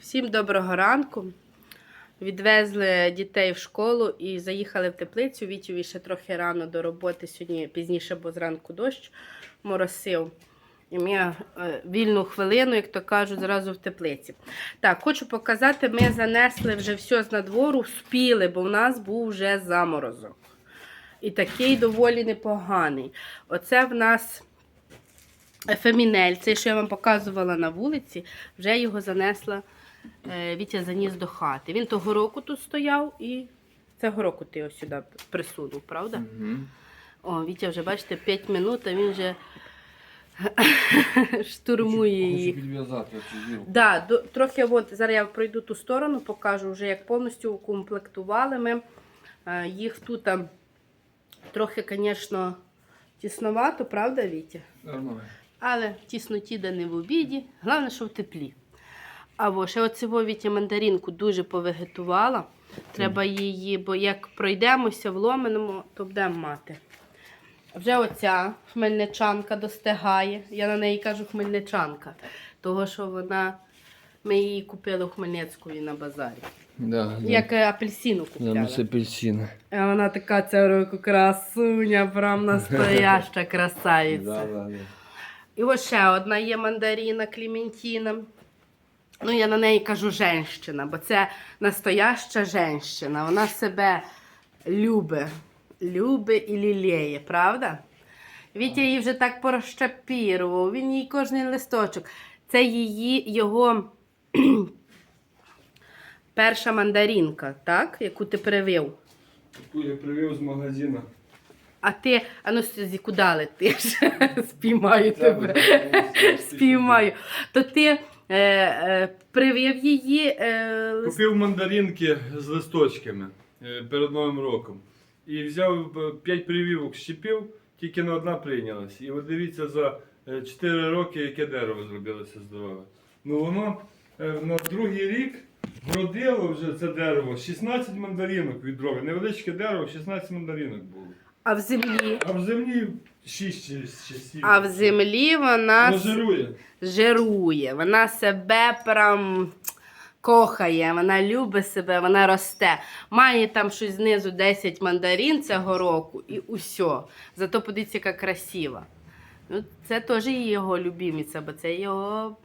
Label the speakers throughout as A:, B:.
A: Всім доброго ранку. Відвезли дітей в школу і заїхали в теплицю. Вітєві ще трохи рано до роботи сьогодні пізніше, бо зранку дощ моросив. І ми е, вільну хвилину, як то кажуть, зразу в теплиці. Так, хочу показати, ми занесли вже все з надвору, спіли, бо в нас був вже заморозок. І такий доволі непоганий. Оце в нас фемінель, цей, що я вам показувала на вулиці, вже його занесла. Е, Вітя заніс до хати. Він того року тут стояв і цього року ти його сюди присунув, правда? О, Вітя вже, бачите, 5 минут, а він вже штурмує її.
B: Хочу підв'язати цю.
A: Да, до, трохи от, зараз я пройду ту сторону, покажу вже, як повністю укомплектували ми. Е, їх тут а, трохи, звісно, тісновато, правда, Вітя?
B: Нормально.
A: Але тісноті да не в обіді. Головне, що в теплі. А во, ще оцього Вітя мандаринку дуже повегетувала. Треба її, бо як пройдемося в ломеному, то будемо мати. Вже оця хмельничанка достигає. Я на неї кажу хмельничанка, того що вона. Ми її купили у Хмельницької на базарі.
B: Да, да.
A: Як е, апельсину
B: Замість
A: купляли.
B: апельсина.
A: А вона така ця року красуня, прям настояща красавиця.
B: Да, да, да.
A: І ось ще одна є мандаріна Клементіна. Ну, я на неї кажу женщина, бо це настояща женщина. Вона себе любить, любить і лілеє, правда? Вітя її вже так порозчапірував, він їй кожний листочок. Це її його перша мандарінка, так? яку ти привив.
B: Таку я привів з магазину.
A: А ти, а ну куди летиш? Спіймаю тебе. Спіймаю. То ти привів її. Е,
C: Купив мандаринки з листочками е, перед Новим роком. І взяв 5 прививок, щепив, тільки на одна прийнялась. І от дивіться, за 4 роки яке дерево зробилося здорове. Ну воно е, на другий рік вродило вже це дерево 16 мандаринок відроблено. Невеличке дерево, 16 мандаринок було.
A: а в землі.
C: А в землі 6 чи 7.
A: А в землі вона с-
C: жирує.
A: жирує. Вона себе прям кохає, вона любить себе, вона росте. Має там щось знизу 10 мандарин цього року і усе. Зато подивіться, яка красива. Ну, це теж його любімиця, бо це його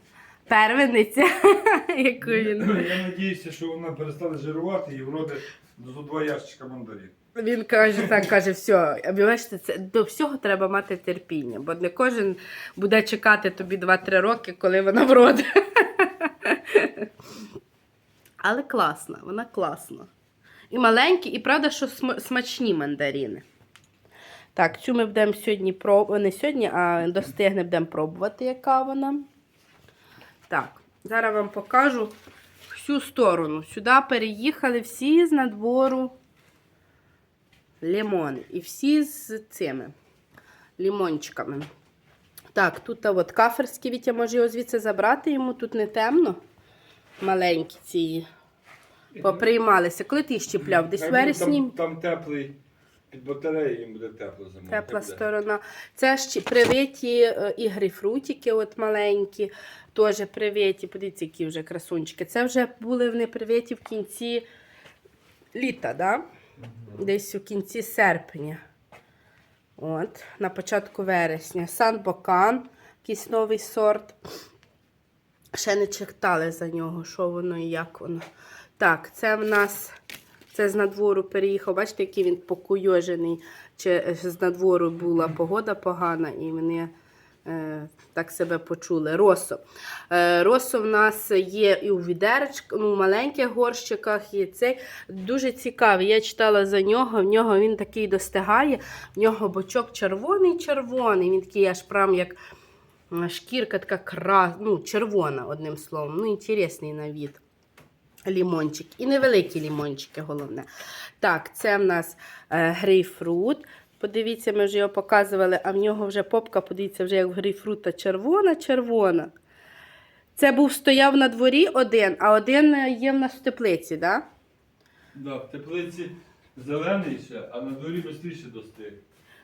A: первениця, яку він.
C: Я сподіваюся, що вона перестане жирувати і вродить до два ящика мандарин.
A: Він каже, так каже, все, бачите, це до всього треба мати терпіння, бо не кожен буде чекати тобі 2-3 роки, коли вона вродить. Але класна, вона класна. І маленькі, і правда, що см- смачні мандарини. Так, цю ми будемо сьогодні пробувати, не сьогодні, а достигне будемо пробувати, яка вона. Так, зараз вам покажу всю сторону. Сюди переїхали всі з надвору лимони. І всі з цими лимончиками. Так, тут а от каферський Вітя може його звідси забрати, йому тут не темно. Маленькі ці поприймалися. Коли ти їх щіпляв? Десь вересні.
C: Там, там теплий під батареєю, їм буде тепло зимою.
A: Тепла
C: Тепле.
A: сторона. Це ще привиті е, і грейпфрутики от маленькі, теж привиті. Подивіться, які вже красунчики. Це вже були вони привиті в кінці літа, да? Десь у кінці серпня. От, на початку вересня. Сан Бокан, якийсь новий сорт. Ще не читали за нього, що воно і як воно. Так, це в нас це з надвору переїхав. Бачите, який він покуйожений. Чи з надвору була погода погана, і вони так себе почули. Росо. Е, росо в нас є і у відеречках, ну, в маленьких горщиках. І цей дуже цікавий. Я читала за нього. В нього він такий достигає. В нього бочок червоний-червоний. Він такий аж прям як шкірка така кра... ну, червона, одним словом. Ну, інтересний на від лімончик. І невеликі лімончики, головне. Так, це в нас е, грейпфрут. Подивіться, ми вже його показували, а в нього вже попка, подивіться, вже як в грейпфрута червона-червона. Це був стояв на дворі один, а один е, є в нас в теплиці, так? Да?
C: Да, в теплиці зелений ще, а на дворі швидше достиг.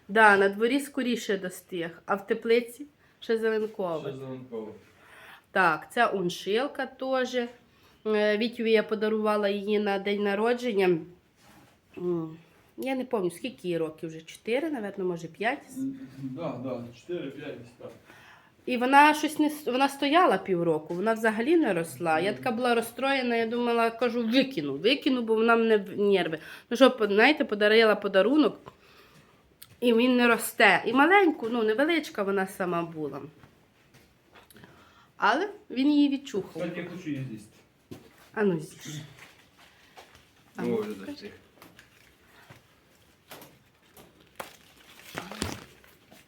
A: Да, на дворі скоріше достиг, а в теплиці ще зеленковий.
C: Ще зеленково.
A: Так, це уншилка теж. Е, Вітєві я подарувала її на день народження. Я не пам'ятаю, скільки їй років вже? Чотири, напевно, може, п'ять.
C: Да, да, 4-5.
A: І вона щось не вона стояла півроку, вона взагалі не росла. Я така була розстроєна, я думала, кажу, викину, викину, бо вона мене в нерви. Ну що, знаєте, подарила подарунок, і він не росте. І маленьку, ну невеличка вона сама була. Але він її відчухав.
C: Кстати, я хочу її з'їсти.
A: А ну з'їж. А ну,
C: О, вже достиг.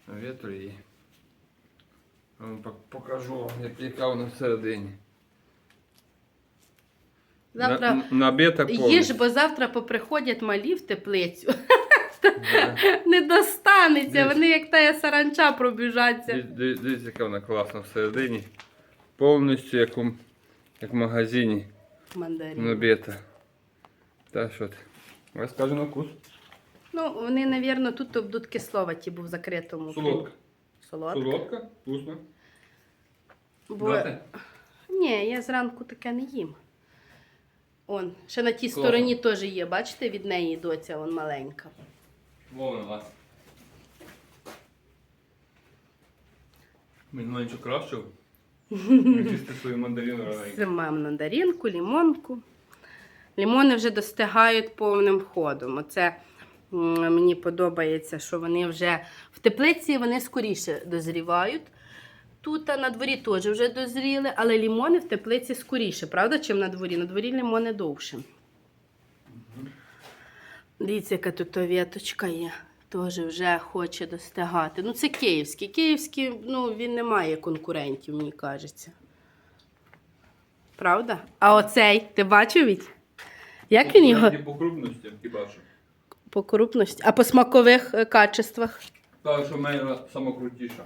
C: Вітру ну, Покажу, як- яка вона всередині.
A: Завтра
C: На- набита
A: їж, бо завтра поприходять малі в теплицю.
C: Да.
A: Не достанеться,
C: Дивись.
A: вони як та саранча пробіжаться.
C: Ди- ди- Дивіться, яка вона класна всередині. Повністю як, у, як в магазині
A: Мандарин.
C: набита. Та що ти? Розкажи на вкус.
A: Ну, вони, напевно, тут будуть кисловаті, бо в закритому.
C: Солодка.
A: Солодка.
C: Солодка, вкусно.
A: Бо...
C: Брати?
A: Ні, я зранку таке не їм. Он, ще на тій
C: Класно.
A: стороні теж є, бачите, від неї доця он маленька.
C: Вон вас. Мені менше краще. Їсти свою мандарину раненько.
A: Зима мандаринку, лімонку. Лімони вже достигають повним ходом. Оце мені подобається, що вони вже в теплиці вони скоріше дозрівають. Тут на дворі теж вже дозріли, але лімони в теплиці скоріше, правда, чим на дворі? На дворі лімони довше. Дивіться, яка тут веточка є. Теж вже хоче достигати. Ну, це київський. Київський, ну, він не має конкурентів, мені кажеться. Правда? А оцей, ти бачив Як він його
C: По крупності, що.
A: По крупності, а по смакових е, качествах?
C: Так, що в мене самокрутіша.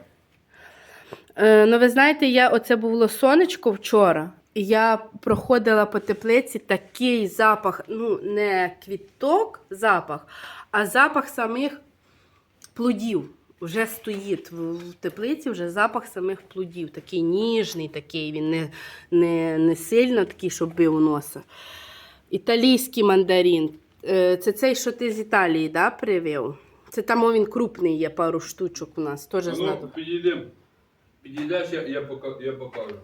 A: Е, ну, ви знаєте, я оце було сонечко вчора. І я проходила по теплиці такий запах, ну, не квіток запах, а запах самих плодів. Вже стоїть в, в теплиці, вже запах самих плодів. Такий ніжний, такий, він не, не, не сильно такий, щоб бив носа. Італійський мандарин. Е, Це цей, що ти з Італії да, привів? Це там він крупний є, пару штучок у нас. Теж
C: ну, підійдемо. Підійдеш, я, я, пока, я покажу.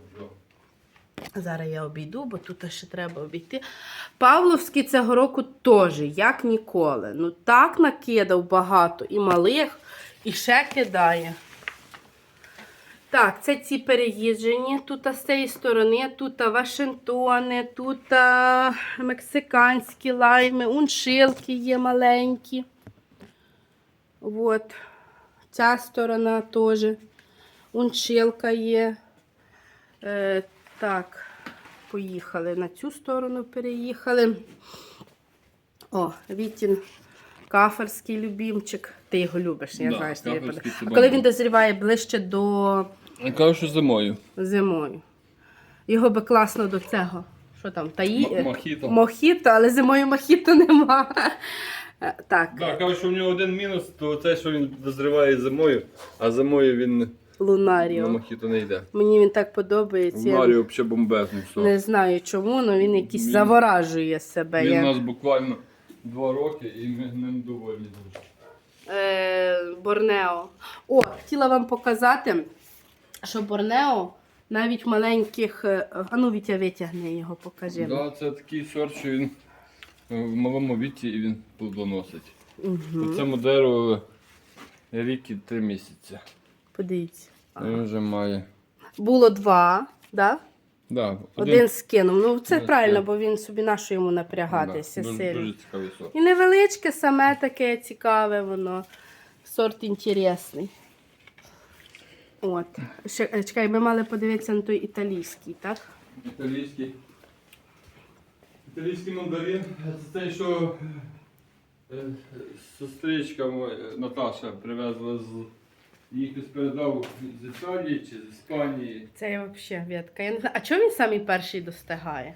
A: Зараз я обійду, бо тут ще треба обійти. Павловський цього року теж, як ніколи. Ну так накидав багато і малих, і ще кидає. Так, це ці переїжджені. Тут з цієї сторони, тут Вашингтони, тут мексиканські лайми, уншилки є маленькі. От. Ця сторона теж. Уншилка є. Е, так, поїхали на цю сторону, переїхали. О, Вітін, каферський любімчик. Ти його любиш, я
C: Да,
A: знаю, що
C: каферський
A: А коли він дозріває ближче до
C: Я кажу, що зимою.
A: зимою. Його би класно до цього. Що там? Таї...
C: Мохіто.
A: Мохіто, але зимою мохіто нема. Е, Так,
C: Так, кажу, що в нього один мінус, то те, що він дозріває зимою, а зимою він на
A: Лунаріо.
C: мохіто не йде.
A: Мені він так подобається. Я
C: взагалі бомбезний. Все.
A: Не знаю чому, але він якийсь
C: Він-
A: заворажує себе.
C: Він у нас буквально два роки і ми ним довольні дуже.
A: е, Борнео. О, хотіла вам показати, що Борнео навіть маленьких. е, А ну, Вітя, витягни його, покажи.
C: Да, це такий сорт, що він е, в малому віці і він плодоносить.
A: Угу.
C: Цьому дереву рік і три місяці.
A: Подивіться.
C: Він вже має.
A: Було два, да?
C: Да,
A: один, скинув. Ну, це
C: Один
A: правильно,
C: скинув.
A: бо він собі нащо йому напрягатися
C: Да,
A: сильно.
C: дуже цікавий сорт.
A: І невеличке, саме таке цікаве воно. Сорт інтересний. От. Ще, е, чекай, ми мали подивитися на той італійський, так?
C: Італійський. Італійський мандарин. Це те, що е, сестричка моя, Наташа привезла з їх хтось передав з Італії чи з Іспанії.
A: Це взагалі ветка. Я не знаю. А чому він самий перший достигає?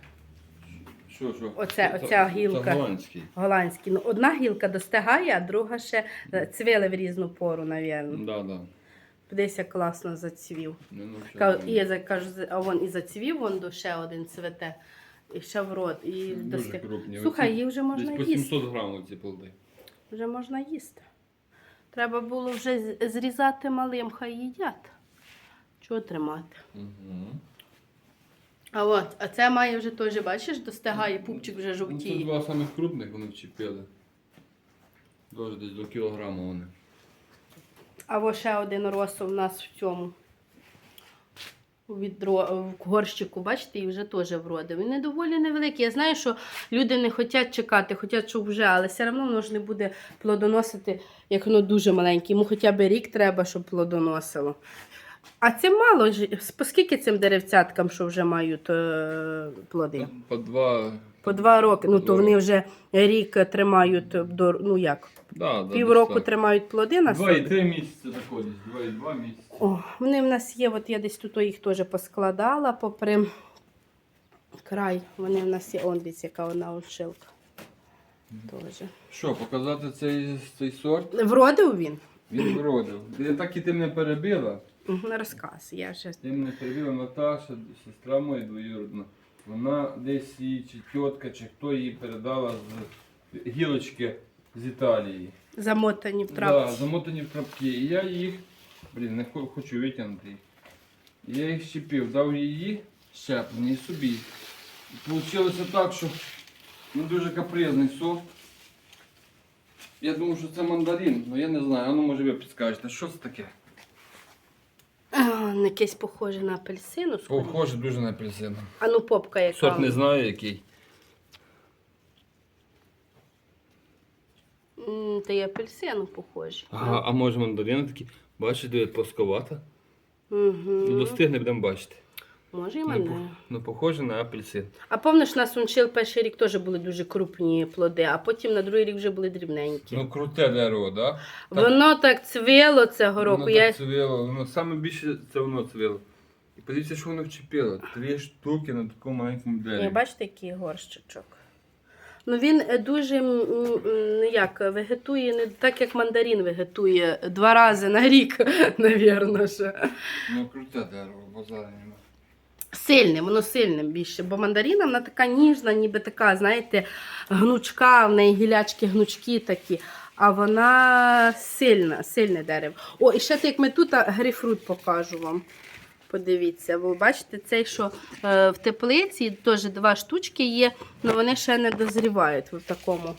C: Що, що?
A: Оце-
C: Це-
A: оця
C: це
A: гілка.
C: голландський.
A: Голландський. Ну, одна гілка достигає, а друга ще е, цвіли в різну пору, навірно.
C: Да, да.
A: Десь як класно зацвів.
C: Ну,
A: Ка-
C: там.
A: І я за- кажу, а вон і зацвів, вон до ще один цвете. І ще в рот. І
C: Дуже
A: достиг.
C: крупні.
A: Слухай,
C: Оці
A: їх вже можна
C: Десь по
A: їсти.
C: 700 грамів ці плоди.
A: Вже можна їсти. Треба було вже з- зрізати малим, хай їдять. Чого тримати?
C: Угу.
A: А от, а це має вже теж, бачиш, достигає, пупчик вже
C: Ну, це
A: жовтіє.
C: два самих крупних вони вчепили. Дуже десь до кілограма вони.
A: А ось ще один рос у нас в цьому. Відро, в горщику, бачите, і вже теж вродив. Він не доволі невеликий. Я знаю, що люди не хочуть чекати, хочуть, щоб вже, але все одно воно ж не буде плодоносити, як воно дуже маленьке. Йому хоча б рік треба, щоб плодоносило. А це мало. ж. По скільки цим деревцяткам, що вже мають е, плоди?
C: По два.
A: По два роки. Ну, то
C: Два
A: вони вже рік тримають, до, ну як,
C: Да, да,
A: півроку
C: десь так.
A: тримають плоди на
C: Два і три місяці заходять. Два і два місяці.
A: О, вони в нас є, от я десь тут їх теж поскладала попри край. Вони в нас є, он десь яка вона ушилка. Теж.
C: Що, показати цей, цей сорт?
A: Вродив він?
C: Він вродив. Я так і ти мене перебила.
A: Угу, розказ. Я ще...
C: Ти мене перебила Наташа, сестра моя двоюродна. Вона десь її чи тітка, чи хто її передала з гілочки з Італії.
A: замотані в
C: Да,
A: трапці.
C: замотані в трапки. І я їх, блін, не хочу витягнути. І Я їх щепив, дав її щеплені і собі. І вийшло так, що ну, дуже капризний сорт. Я думав, що це мандарин, але я не знаю, а ну може ви підскажете, що це таке?
A: Якесь похоже на апельсину. скоріше.
C: Похоже дуже на апельсину.
A: А ну попка яка.
C: Сорт не знаю який.
A: М, Та й апельсину похоже.
C: А, а може мандарин такий, бачите, плосковата?
A: Угу.
C: Ну, достигне, будемо бачити.
A: Може і
C: Ну,
A: мене.
C: по- ну, похоже на апельсин.
A: А помниш, на сунчил перший рік теж були дуже крупні плоди, а потім на другий рік вже були дрібненькі.
C: Ну, круте дерево, да?
A: Воно так цвіло цього року.
C: Воно
A: Я...
C: так цвіло, воно саме більше це воно цвіло. І подивіться, що воно вчепило. Три штуки на такому маленькому дереві.
A: Я бачите, який горщичок. Ну він е, дуже м, м, як, вегетує не так, як мандарин вегетує два рази на рік, навірно.
C: Ну, круте дерево, базарі нема.
A: Сильним, воно сильним більше, бо мандарина вона така ніжна, ніби така, знаєте, гнучка, в неї гілячки гнучкі такі. А вона сильна, сильне дерево. О, і ще як ми тут грейпфрут покажу вам. Подивіться, ви бачите, цей, що е, в теплиці, теж два штучки є, але вони ще не дозрівають в такому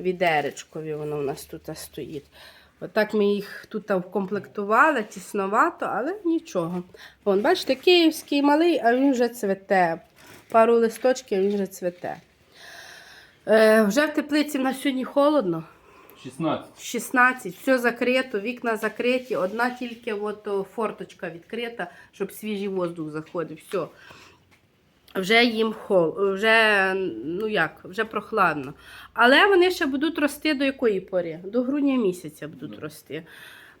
A: відеречкові. Воно у нас тут стоїть. Отак ми їх тут вкомплектували, тісновато, але нічого. Вон, бачите, київський малий, а він вже цвете. Пару листочків він вже цвете. Е, вже в теплиці в нас сьогодні холодно.
C: 16.
A: 16, все закрито, вікна закриті, одна тільки от, форточка відкрита, щоб свіжий воздух заходив. Все. Вже їм хол, вже, ну як, вже прохладно. Але вони ще будуть рости до якої пори? До грудня місяця будуть рости.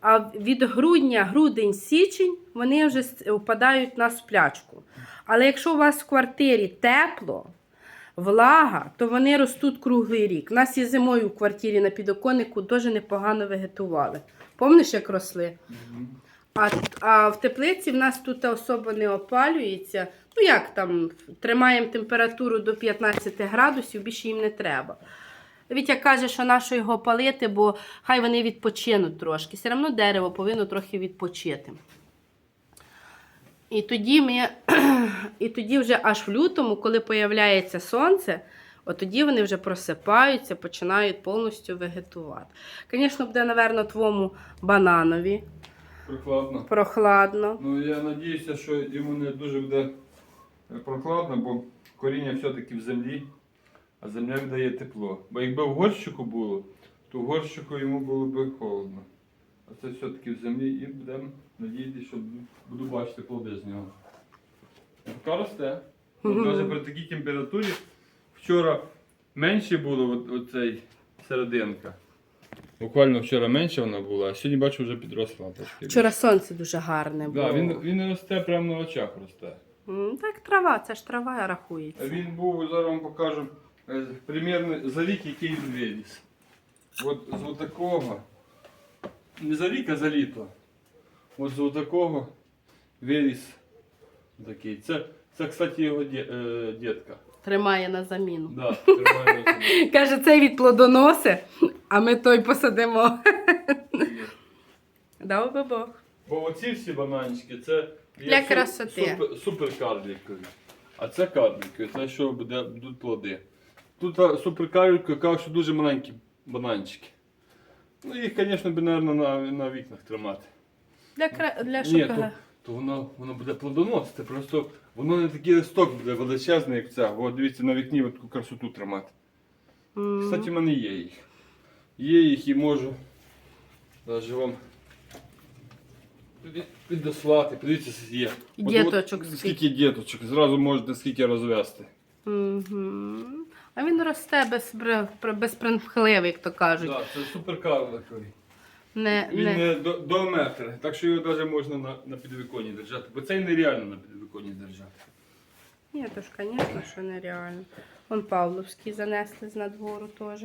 A: А від грудня, грудень, січень вони вже впадають на сплячку. Але якщо у вас в квартирі тепло, влага, то вони ростуть круглий рік. У нас і зимою в квартирі на підоконнику дуже непогано вегетували. Помниш, як росли? А, а в теплиці в нас тут особо не опалюється. Ну як там, тримаємо температуру до 15 градусів, більше їм не треба. Вітя каже, що нащо його палити, бо хай вони відпочинуть трошки. Все одно дерево повинно трохи відпочити. І тоді ми, і тоді вже аж в лютому, коли появляється сонце, от тоді вони вже просипаються, починають повністю вегетувати. Звісно, буде, напевно, твому бананові
C: Прохладно.
A: прохладно.
C: Ну, я надіюся, що йому не дуже буде прохладно, бо коріння все-таки в землі, а земля віддає тепло. Бо якби в горщику було, то в горщику йому було б холодно. А це все-таки в землі і будемо надіятися, що буду бачити плоди з нього. Поки росте. От Навіть при такій температурі вчора менше було оцей серединка. Буквально вчора менше вона була, а сьогодні бачу вже підросла трошки.
A: Вчора сонце дуже гарне було.
C: Да, він, він росте прямо на очах росте.
A: М, Так, трава, це ж трава рахується.
C: Він був, зараз вам покажу, е, примірно за рік, який він виріс. От з отакого, не за рік, а за літо. От з отакого виріс такий. Це Це, кстати, його ді- е, дітка.
A: Тримає на заміну.
C: Да, тримає на собі.
A: Каже, цей від плодоноси, а ми той посадимо. Дав би Бог.
C: Бо оці всі бананчики, це
A: Для
C: є су-
A: красоти.
C: Супер, супер карлікові. А це карлікові, це що буде, будуть плоди. Тут а, супер кажуть, що дуже маленькі бананчики. Ну їх, звісно, би, мабуть, на, на вікнах тримати.
A: Для, кра... для
C: Ні, то, то воно, воно буде плодоносити. Просто воно не такий листок буде величезний, як ця. От дивіться, на вікні от таку красоту тримати. Кстати, в мене є їх. Є їх і можу навіть вам під- підослати. Подивіться, є.
A: Діточок скільки.
C: Скільки діточок. Зразу можете скільки розвести.
A: Мгм. А він росте без, безпримхливий, як то кажуть.
C: Так, це суперкарликовий.
A: Не,
C: Він
A: не...
C: не до, до метра, так що його навіть можна на, на підвіконні держати. Бо цей нереально на підвіконні держати.
A: Ні, то ж, звісно, що нереально. Вон Павловський занесли з надвору теж.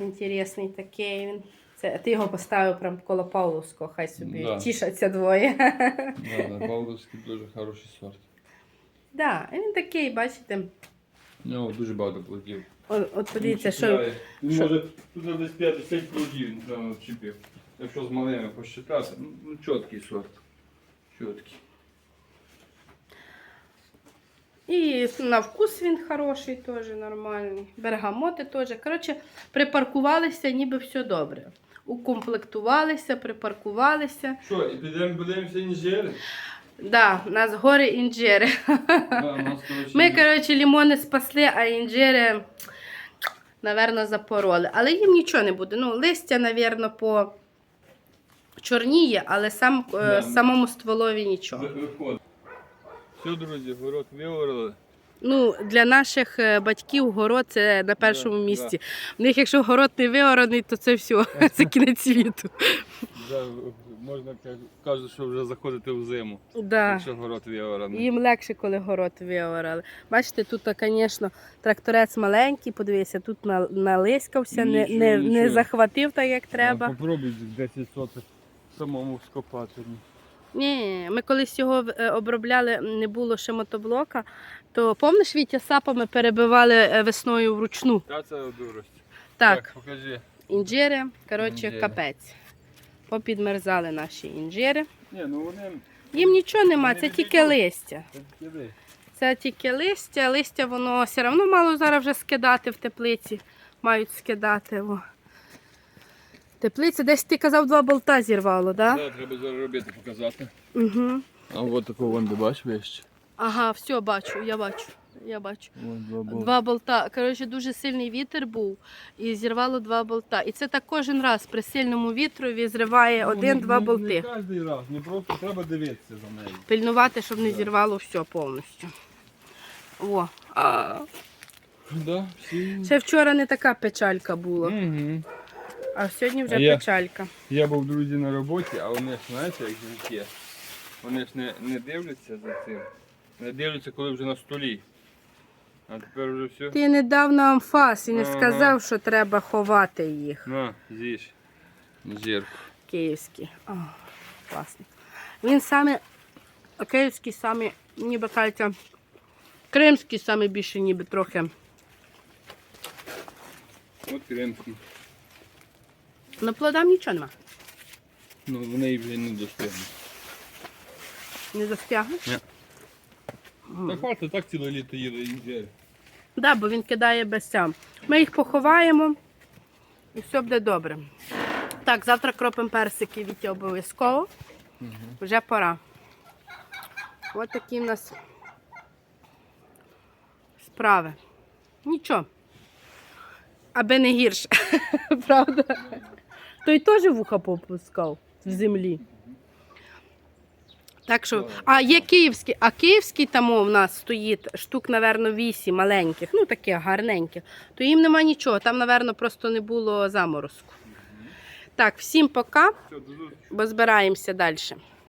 A: Інтересний такий він. Це, ти його поставив прямо коло Павловського, хай собі
C: Да.
A: тішаться двоє.
C: Да, Павловський дуже хороший сорт.
A: да, він такий, бачите.
C: У нього дуже багато плодів.
A: От, от подивіться, що
C: Він
A: що-
C: може тут десь 50 плодів він там чіпив. Якщо з малими посчитати, ну, ну чіткий сорт. Чіткий.
A: І на вкус він хороший, теж нормальний. Бергамоти теж. Коротше, припаркувалися, ніби все добре. Укомплектувалися, припаркувалися.
C: Що, і підемо будемося інжери?
A: Да, у нас гори інжири.
C: Да, у нас, коротше,
A: Ми, коротше, лімони спасли, а інжири, напевно, запороли. Але їм нічого не буде. Ну, листя, напевно, по чорніє, але сам, е,
C: Да.
A: самому стволові нічого.
C: Виходить. Все, друзі, город виорали.
A: Ну, для наших е, батьків город це на першому
C: Да,
A: місці. В них, якщо город не виораний, то це все, це кінець світу.
C: Можна кажуть, що вже заходити в зиму,
A: Да.
C: якщо город виораний.
A: Їм легше, коли город виорали. Бачите, тут, звісно, тракторець маленький, подивися, тут на- налискався, не,
C: Нічого,
A: не, не
C: нічого.
A: захватив так, як треба.
C: Попробуй 10 соток самому скопати.
A: Ні, ми колись його е, обробляли, не було ще мотоблока, то помниш, Вітя, сапами перебивали е, весною вручну.
C: Та це дурость.
A: Так,
C: покажи.
A: інжири, коротше,
C: Інжири.
A: капець. Попідмерзали наші інжири.
C: Ні, ну вони.
A: Їм нічого нема, це тільки листя.
C: це.
A: Це тільки листя, листя воно все одно мало зараз вже скидати в теплиці. Мають скидати. О. Теплиця, десь ти казав, два болта зірвало, так? Да?
C: Да, треба зараз робити, показати.
A: Угу.
C: А от такого вон, де бачиш вещі.
A: Ага, все, бачу, я бачу. Я бачу.
C: Два болти.
A: Два болта. Коротше, дуже сильний вітер був і зірвало два болта. І це так кожен раз при сильному вітрові зриває
C: Ну,
A: один-два
C: не,
A: болти.
C: Не кожен раз, не просто треба дивитися за нею.
A: Пильнувати, щоб не зірвало все повністю. О. А.
C: Да, всі.
A: Ще вчора не така печалька була,
C: Угу.
A: А сьогодні вже
C: я-
A: печалька.
C: Я був друзі на роботі, а вони ж знаєте, як жінки. Вони ж не, не дивляться за цим. Не дивляться, коли вже на столі. А тепер вже все.
A: Ти не дав нам фас і не
C: Ага.
A: сказав, що треба ховати їх.
C: На, з'їж. Зірку.
A: Київські. О, класно. Він саме, київський саме, ніби кажеться, кримський саме більше, ніби трохи.
C: От кремський.
A: На плодам нічого нема.
C: Ну вони вже не достигнуть.
A: Не достягнеш?
C: Ні. Та хватить так ціле літо їде інжир.
A: Так, да, бо він кидає без цям. Ми їх поховаємо і все буде добре. Так, завтра кропимо персики Вітя обов'язково. Вже пора. Ось такі в нас справи. Нічого. Аби не гірше. Правда? Той теж вуха попускав в землі. Так що, а є київські, а київський там у нас стоїть штук, напевно, вісім маленьких, ну таких гарненьких, то їм нема нічого, там, напевно, просто не було заморозку. Так, всім пока, бо збираємося далі.